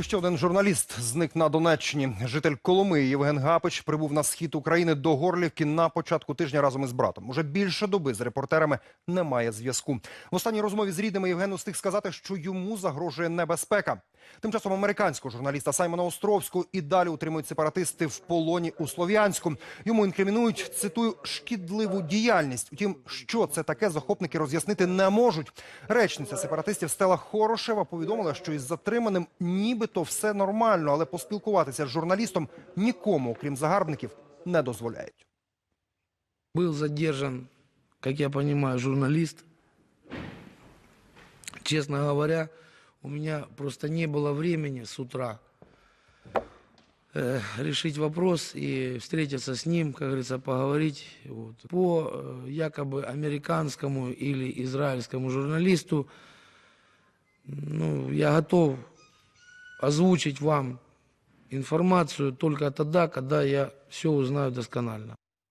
І ще один журналіст зник на Донеччині. Житель Коломиї Євген Гапич прибув на схід України до Горлівки на початку тижня разом із братом. Уже більше доби з репортерами немає зв'язку. В останній розмові з рідними Євген устиг сказати, що йому загрожує небезпека. Тим часом американського журналіста Саймона Островського і далі утримують сепаратисти в полоні у Слов'янську. Йому інкримінують, цитую, шкідливу діяльність. Утім, що це таке, захопники роз'яснити не можуть. Речниця сепаратистів Стела Хорошева повідомила, що із затриманим нібито все нормально, але поспілкуватися з журналістом нікому, окрім загарбників, не дозволяють. Был задержан, как я понимаю, журналист. Честно говоря, у меня просто не было времени с утра э, решить вопрос и встретиться с ним, как говорится, поговорить. Вот. По э, якобы американскому или израильскому журналисту, ну, я готов озвучить вам информацию только тогда, когда я все узнаю досконально.